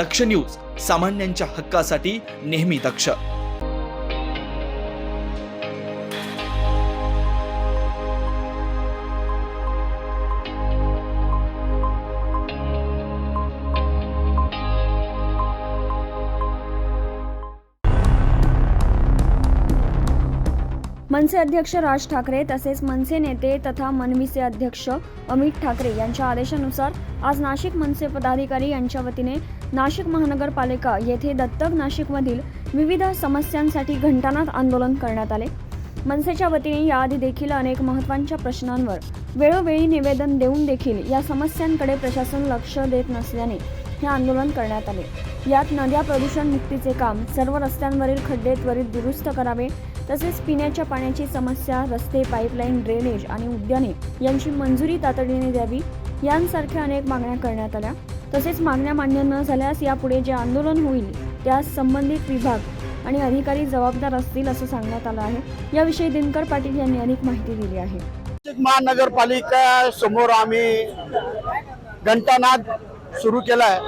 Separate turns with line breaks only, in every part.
दक्ष news सामान्यांच्या हक्कासाठी नेहमी दक्ष.
मनसे अध्यक्ष राज ठाकरे तसेच मनसे नेते तथा मनवीचे अध्यक्ष अमित ठाकरे यांच्या आदेशानुसार आज नाशिक मनसे पदाधिकारी यांच्या वतीने नाशिक महानगरपालिका येथे दत्तक नाशिकमधील विविध समस्यांसाठी घंटानाद आंदोलन करण्यात आले. मनसेच्या वतीने याआधी देखील अनेक महत्त्वांच्या प्रश्नांवर वेळोवेळी निवेदन देऊन देखील या समस्यांकडे प्रशासन लक्ष देत नसल्याने हे आंदोलन करण्यात आले. यात नद्या प्रदूषण मुक्तीचे काम सर्व रस्त्यांवरील खड्डे त्वरित दुरुस्त करावे तसेच पिण्याच्या पाण्याची समस्या रस्ते पाईपलाईन ड्रेनेज आणि उद्याने यांची मंजुरी तातडीने द्यावी यांसारख्या अनेक मागण्या करण्यात आल्या. तसेच मागण्या मान्य न झाल्यास यापुढे जे आंदोलन होईल त्यास संबंधित विभाग आणि अधिकारी जबाबदार असतील असं सांगण्यात आलं आहे. याविषयी दिनकर पाटील यांनी अनेक माहिती दिली आहे.
महानगरपालिका समोर आम्ही घंटानाद सुरू केलाय.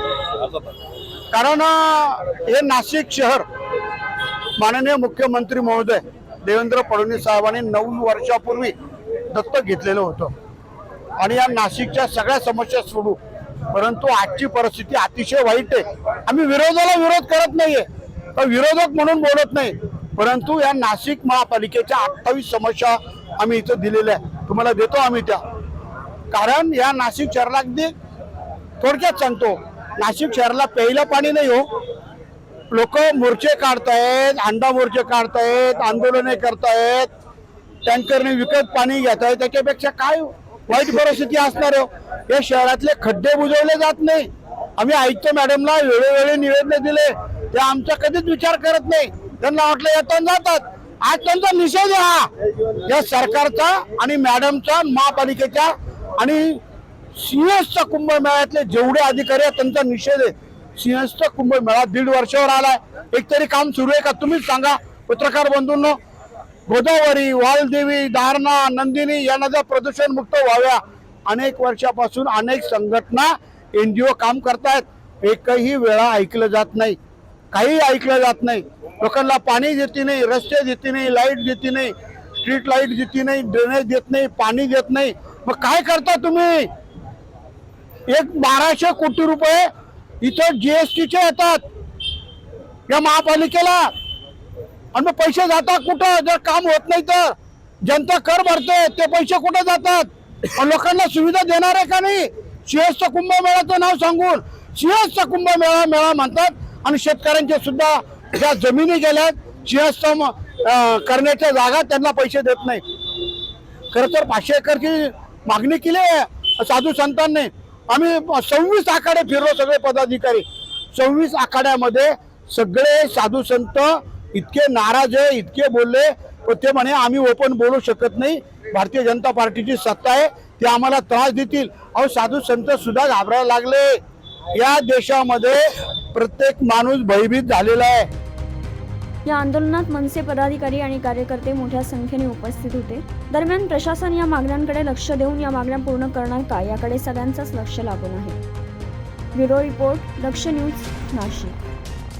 कारण हे नाशिक शहर माननीय मुख्यमंत्री महोदय देवेंद्र फडणवीस साहेबांनी नऊ वर्षापूर्वी दत्तक घेतलेलं होतं. आणि या नाशिकच्या सगळ्या समस्या सोडू. परंतु आजची परिस्थिती अतिशय वाईट आहे. आम्ही विरोधाला विरोध करत नाहीये. तर विरोधक म्हणून बोलत नाही. परंतु या नाशिक महापालिकेच्या अठ्ठावीस समस्या आम्ही इथं दिलेल्या आहे तुम्हाला देतो आम्ही त्या. कारण या नाशिक शहराला अगदी थोडक्यात सांगतो. नाशिक शहराला प्यायला पाणी नाही हो. लोक मोर्चे काढतायत अंडा मोर्चे काढतायत आंदोलने करतायत टँकरने विकत पाणी घेत आहेत त्याच्यापेक्षा काय हो? वाईट परिस्थिती असणार या शहरातले खड्डे बुजवले जात नाही. आम्ही आयुक्त मॅडमला वेळोवेळी निवेदन दिले. ते आमचा कधीच विचार करत नाही. त्यांना वाटलं येतात जातात. आज त्यांचा निषेध हा. या सरकारचा आणि मॅडमचा महापालिकेच्या आणि सिंहस्थ कुंभमेळ्यातले जेवढे अधिकारी आहेत त्यांचा निषेध आहे. सिंहस्थ कुंभमेळा दीड वर्षावर आलाय. एक तरी काम सुरू आहे का? तुम्हीच सांगा. पत्रकार बंधूंनो गोदावरी वालदेवी दारणा नंदिनी या नद्या प्रदूषण मुक्त व्हाव्या. अनेक वर्षापासून अनेक संघटना एन जी ओ काम करतायत. एकही वेळा ऐकलं जात नाही. काही ऐकलं जात नाही. लोकांना पाणी देते नाही रस्ते देते नाही लाइट देते नाही स्ट्रीट लाइट देते नाही ड्रेनेज देत नाही पाणी देत नाही. मग काय करता तुम्ही? एक बाराशे कोटी रुपये इथं जीएसटीचे येतात. या महापालिकेला. आणि मग पैसे जातात कुठं? जर काम होत नाही तर. जनता कर भरते ते पैसे कुठे जातात? लोकांना सुविधा देणार आहे का नाही? सिंहस्थ कुंभमेळाचं नाव सांगून सिंहस्थ कुंभमेळा मेळा म्हणतात. आणि शेतकऱ्यांचे सुद्धा ज्या जमिनी गेल्यात सिंहस्थ करण्याच्या जागा त्यांना पैसे देत नाही. खरं तर पाचशे एकरची मागणी केली आहे साधू संतांनी. आम्ही सव्वीस आखाडे फिरलो सगळे पदाधिकारी. सव्वीस आखाड्यामध्ये सगळे साधू संत इतके नाराज आहे इतके बोलले पण ते म्हणे आम्ही ओपन बोलू शकत नाही. भारतीय जनता पार्टीची सत्ता आहे. ते आम्हाला त्रास देतील. अहो साधू संत सुद्धा घाबरायला लागले. या देशामध्ये प्रत्येक माणूस भयभीत झालेला आहे.
या आंदोलनात मनसे पदाधिकारी आणि कार्यकर्ते मोठ्या संख्येने उपस्थित होते. दरम्यान प्रशासन या मागण्यांकडे लक्ष देऊन या मागण्या पूर्ण करणार का याकडे सगळ्यांचंच लक्ष लागून आहे. Bureau report Laksh news Nashik.